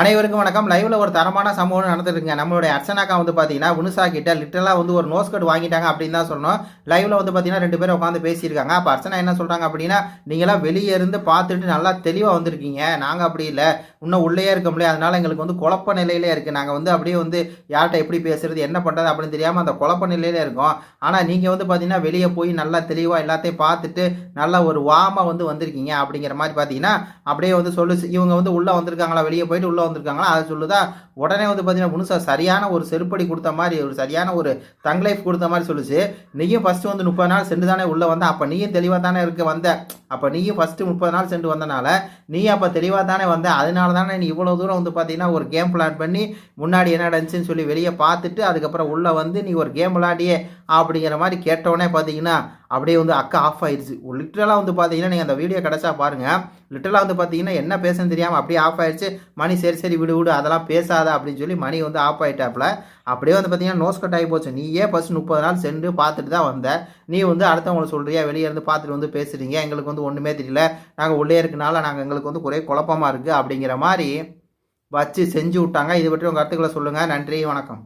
அனைவருக்கும் வணக்கம். லைவ்ல ஒரு தரமான சம்பவம் நடந்துருக்குங்க நம்மளுடைய அர்ச்சனாக்கா வந்து பார்த்தீங்கன்னா உனுசா கிட்ட லிட்டரலாக வந்து ஒரு நோஸ் கட் வாங்கிட்டாங்க அப்படின்னு தான் சொன்னோம் லைவ்ல வந்து பார்த்தீங்கன்னா ரெண்டு பேரும் உட்காந்து பேசியிருக்காங்க. அப்போ அர்ச்சனா என்ன சொல்றாங்க அப்படின்னா நீங்களாம் வெளியே இருந்து பார்த்துட்டு நல்லா தெளிவாக வந்திருக்கீங்க. நாங்கள் அப்படி இல்லை. இன்னும் உள்ளே இருக்க முடியாது. அதனால எங்களுக்கு வந்து குழப்ப நிலையிலே இருக்குது நாங்கள் வந்து அப்படியே வந்து யார்கிட்ட எப்படி பேசுறது என்ன பண்ணுறது அப்படின்னு தெரியாமல் அந்த குழப்ப நிலையில இருக்கோம். ஆனால் நீங்கள் வந்து பார்த்தீங்கன்னா வெளியே போய் நல்லா தெளிவாக எல்லாத்தையும் பார்த்துட்டு நல்லா ஒரு வாமா வந்து வந்திருக்கீங்க. அப்படிங்கிற மாதிரி பார்த்தீங்கன்னா அப்படியே வந்து சொல்லு இவங்க வந்து உள்ளே வந்திருக்காங்களா? வெளியே போயிட்டு உள்ளே வந்திருக்காங்களா? அதை சொல்லுதா? உடனே வந்து பார்த்தீங்கன்னா முனுசா சரியான ஒரு செருப்படி கொடுத்த மாதிரி ஒரு சரியான ஒரு தங் லைஃப் கொடுத்த மாதிரி சொல்லுச்சு. நீயும் ஃபஸ்ட்டு வந்து முப்பது நாள் சென்று தானே உள்ளே வந்த? அப்போ நீயும் தெளிவாக தானே இருக்க வந்த? அப்போ நீயும் ஃபஸ்ட்டு முப்பது நாள் சென்று வந்தனால நீ அப்போ தெளிவாக தானே வந்த? அதனால தானே நீ இவ்வளோ தூரம் வந்து பார்த்தீங்கன்னா ஒரு கேம் பிளான் பண்ணி முன்னாடி என்ன நடந்துச்சுன்னு சொல்லி வெளியே பார்த்துட்டு அதுக்கப்புறம் உள்ளே வந்து நீ ஒரு கேம் விளாடியே அப்படிங்கிற மாதிரி கேட்டவுடனே பார்த்தீங்கன்னா அப்படியே வந்து அக்கா ஆஃப் ஆயிடுச்சு லிட்டரலாக வந்து பார்த்தீங்கன்னா நீங்கள் அந்த வீடியோ கிடச்சா பாருங்கள் லிட்டரலாக வந்து பார்த்தீங்கன்னா என்ன பேசுன்னு தெரியாமல் அப்படியே ஆஃப் ஆயிடுச்சு மணி சரி சரி விடு விடு அதெல்லாம் பேசாத அப்படின்னு சொல்லி மணி வந்து ஆஃப் ஆயிட்டாப்புல. அப்படியே வந்து பார்த்தீங்கன்னா நோஸ் கட் ஆகி போச்சு. நீயே ஃபஸ்ட் முப்பது நாள் சென்று பார்த்துட்டு தான் வந்த. நீ வந்து அடுத்தவங்களை சொல்கிறியா வெளியே இருந்து பார்த்துட்டு வந்து பேசுகிறீங்க எங்களுக்கு வந்து ஒன்றுமே தெரியல. நாங்கள் உள்ளே இருக்கனால நாங்கள் எங்களுக்கு வந்து ஒரே குழப்பமாக இருக்குது அப்படிங்கிற மாதிரி வச்சு செஞ்சு விட்டாங்க. இது பற்றி உங்கள் கருத்துக்களை சொல்லுங்கள் நன்றி வணக்கம்.